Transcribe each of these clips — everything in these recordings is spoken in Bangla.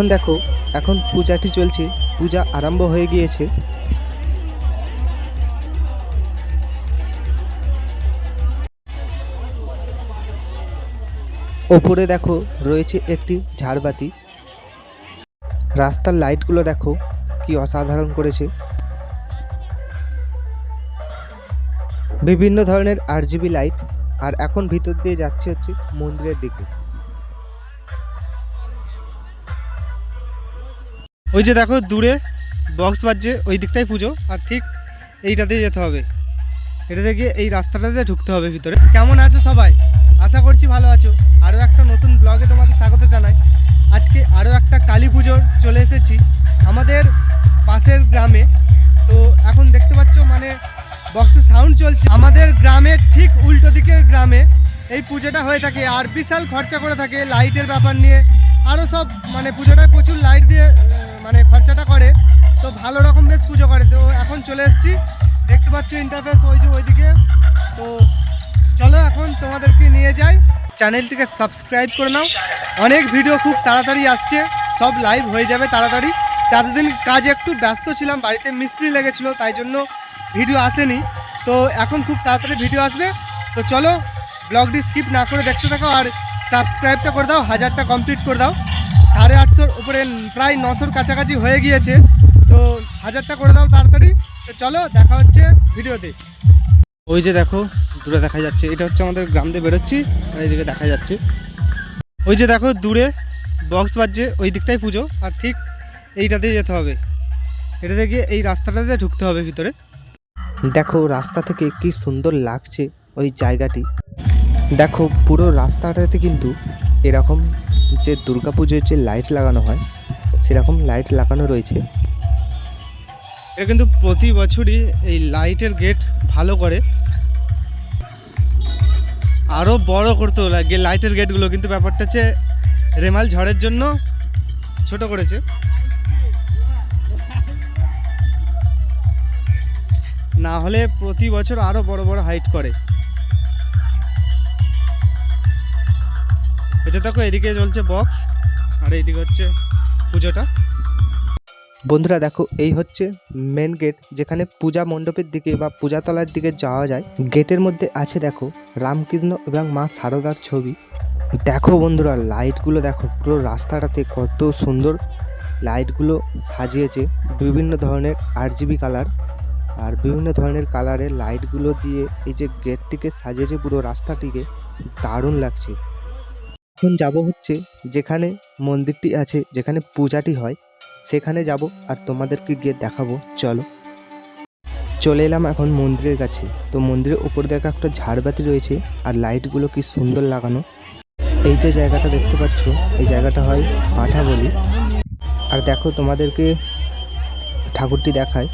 এখন দেখো, এখন পূজাটি চলছে, পূজা আরম্ভ হয়ে গিয়েছে। ওপরে দেখো, রয়েছে একটি ঝাড়বাতি। রাস্তার লাইটগুলো দেখো, কি অসাধারণ করেছে। বিভিন্ন ধরনের আরজিবি লাইট, আর এখন ভিতর দিয়ে যাচ্ছে হচ্ছে মন্দিরের দিকে। ওই যে দেখো দূরে বক্স বাজছে, ওই দিকটাই পুজো, আর ঠিক এইটাতে যেতে হবে। এটা থেকে এই রাস্তাটাতে ঢুকতে হবে ভিতরে। কেমন আছো সবাই? আশা করছি ভালো আছো। আরও একটা নতুন ব্লগে তোমাদের স্বাগত জানাই। আজকে আরও একটা কালী পুজোর চলে এসেছি আমাদের পাশের গ্রামে। তো এখন দেখতে পাচ্ছ মানে বক্সের সাউন্ড চলছে। আমাদের গ্রামের ঠিক উল্টো দিকের গ্রামে এই পুজোটা হয়ে থাকে, আর বিশাল খরচা করে থাকে লাইটের ব্যাপার নিয়ে। আরও সব মানে পুজোটায় প্রচুর লাইট দিয়ে মানে খরচাটা করে, তো ভালো রকম বেশ পুজো করে। তো এখন চলে এসেছি, দেখতে পাচ্ছ ইন্টারফেস ওই যে ওইদিকে। তো চলো এখন তোমাদেরকে নিয়ে যাই। চ্যানেলটিকে সাবস্ক্রাইব করে নাও। অনেক ভিডিও খুব তাড়াতাড়ি আসছে, সব লাইভ হয়ে যাবে তাড়াতাড়ি। এতদিন কাজে একটু ব্যস্ত ছিলাম, বাড়িতে মিস্ত্রি লেগেছিল, তাই জন্য ভিডিও আসেনি। তো এখন খুব তাড়াতাড়ি ভিডিও আসবে। তো চলো ব্লগটি স্কিপ না করে দেখতে থাকো আর সাবস্ক্রাইবটা করে দাও, হাজারটা কমপ্লিট করে দাও। সাড়ে আটশোর উপরে প্রায় নশোর কাছাকাছি হয়ে গিয়েছে। তো হাজারটা করে দাও তাড়াতাড়ি। তো চলো, দেখা হচ্ছে ভিডিওতে। ওই যে দেখো, দূরে দেখা যাচ্ছে। এটা হচ্ছে আমাদের গ্রাম দিয়ে বেরোচ্ছি, আর এইদিকে দেখা যাচ্ছে। ওই যে দেখো, দূরে বক্স বাজছে, ওই দিকটাই পুজো, আর ঠিক এইটাতে যেতে হবে। এটাতে গিয়ে এই রাস্তাটাতে ঢুকতে হবে ভিতরে। দেখো, রাস্তা থেকে কি সুন্দর লাগছে ওই জায়গাটি। দেখো, পুরো রাস্তাটাতে কিন্তু এরকম যে দুর্গা পুজোর যে লাইট লাগানো হয়, সেরকম লাইট লাগানো রয়েছে। এটা কিন্তু প্রতি বছরই এই লাইটের গেট ভালো করে। আরও বড় করতে লাগে লাইটের গেটগুলো কিন্তু ব্যাপারটা হচ্ছে রেমাল ঝড়ের জন্য ছোট করেছে। না হলে প্রতি বছর আরও বড় বড় হাইট করে। এটা দেখো, এদিকে চলছে বক্স আর এইদিকে হচ্ছে পুজোটা। বন্ধুরা দেখো, এই হচ্ছে মেন গেট যেখানে পূজা মণ্ডপের দিকে বা পূজাতলার দিকে যাওয়া যায়। গেটের মধ্যে আছে দেখো, রামকৃষ্ণ এবং মা সারদার ছবি। দেখো বন্ধুরা লাইটগুলো দেখো, পুরো রাস্তাটাতে কত সুন্দর লাইটগুলো সাজিয়েছে। বিভিন্ন ধরনের আরজিবি কালার আর বিভিন্ন ধরনের কালারের লাইটগুলো দিয়ে এই যে গেটটিকে সাজিয়েছে পুরো রাস্তাটিকে, দারুণ লাগছে। এখন যাব হচ্ছে যেখানে মন্দিরটি আছে, যেখানে পূজাটি হয়, সেখানে যাব আর তোমাদেরকে গিয়ে দেখাবো। চলো। চলে এলাম এখন মন্দিরের কাছে। তো মন্দিরের উপর দেখা একটা ঝাড়বাতি রয়েছে আর লাইটগুলো কি সুন্দর লাগানো। এই যে জায়গাটা দেখতে পাচ্ছ, এই জায়গাটা হয় পাঠা বলি আর দেখো তোমাদেরকে ঠাকুরটি দেখায়।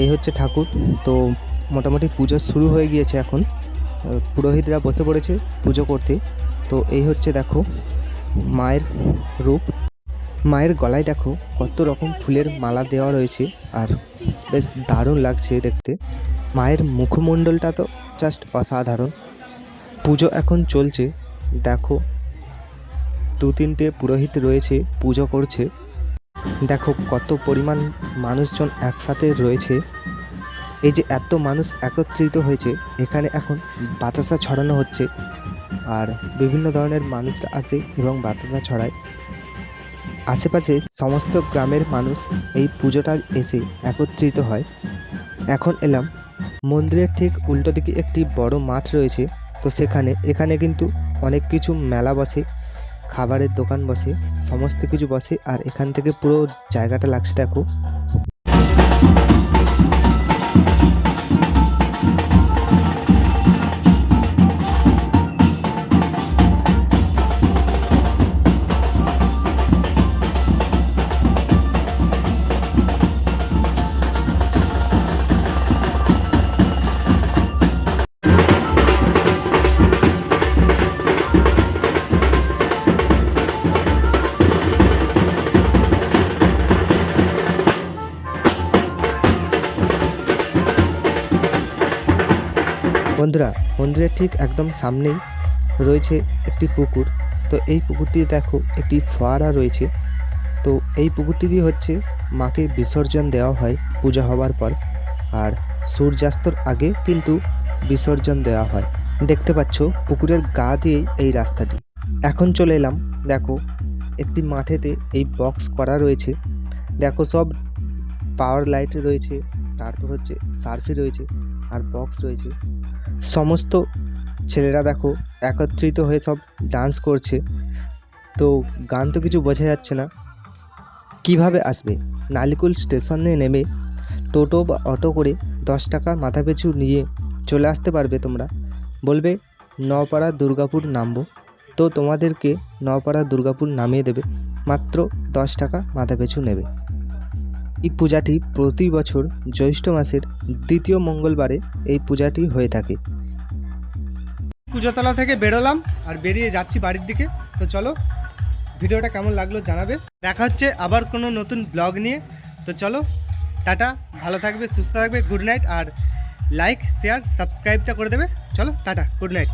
এই হচ্ছে ঠাকুর। তো মোটামুটি পুজো শুরু হয়ে গিয়েছে এখন। পুরোহিতরা বসে পড়েছে পুজো করতে। তো এই হচ্ছে দেখো মায়ের রূপ। মায়ের গলায় দেখো কত রকম ফুলের মালা দেওয়া রয়েছে আর বেশ দারুণ লাগছে দেখতে। মায়ের মুখমণ্ডলটা তো জাস্ট অসাধারণ। পুজো এখন চলছে। দেখো দু তিনটে পুরোহিত রয়েছে, পুজো করছে। দেখো কত পরিমাণ মানুষজন একসাথে রয়েছে। এই যে এত মানুষ একত্রিত হয়েছে, এখানে এখন বাতাসা ছড়ানো হচ্ছে। আর বিভিন্ন ধরনের মানুষ আসে এবং বাতাসা ছড়ায়। আশেপাশে সমস্ত গ্রামের মানুষ এই পুজোটা এসে একত্রিত হয়। এখন এলাম। মন্দিরের ঠিক উল্টো দিকে একটি বড় মাঠ রয়েছে। তো সেখানে, এখানে কিন্তু অনেক কিছু মেলা বসে, খাবারের দোকান বসে, সমস্ত কিছু বসে আর এখান থেকে পুরো জায়গাটা লাগছে দেখো। বন্ধুরা মন্দিরের ঠিক একদম সামনেই রয়েছে একটি পুকুর। তো এই পুকুরটিতে দেখো একটি ফোয়ারা রয়েছে। তো এই পুকুরটি দিয়ে হচ্ছে মাকে বিসর্জন দেওয়া হয় পূজা হওয়ার পর। আর সূর্যাস্তর আগে কিন্তু বিসর্জন দেওয়া হয়। দেখতে পাচ্ছ পুকুরের গা দিয়ে এই রাস্তাটি। এখন চলে এলাম, দেখো একটি মাঠেতে এই বক্স করা রয়েছে। দেখো সব পাওয়ার লাইট রয়েছে, তারপর হচ্ছে সার্ফি রয়েছে, আর বক্স রয়েছে। সমস্ত ছেলেরা দেখো একত্রিত হয়ে সব ডান্স করছে। তো গান তো কিছু বোঝা যাচ্ছে না। কীভাবে আসবে? নালিকুল স্টেশনে নেমে টোটো বা অটো করে দশ টাকা মাথা পিছু নিয়ে চলে আসতে পারবে তোমরা। বলবে নপাড়া দুর্গাপুর নামবো। তো তোমাদেরকে নপাড়া দুর্গাপুর নামিয়ে দেবে। মাত্র দশ টাকা মাথা পিছু নেবে। এই পূজাটি প্রতি বছর জ্যৈষ্ঠ মাসের দ্বিতীয় মঙ্গলবারে এই পূজাটি হয়ে থাকে। পুজোতলা থেকে বেরোলাম আর বেরিয়ে যাচ্ছি বাড়ির দিকে। তো চলো, ভিডিওটা কেমন লাগল জানাবে। দেখা হচ্ছে আবার কোনো নতুন ব্লগ নিয়ে। তো চলো, টাটা, ভালো থাকবে, সুস্থ থাকবে গুড নাইট আর লাইক শেয়ার সাবস্ক্রাইবটা করে দেবে। চলো, টাটা গুড নাইট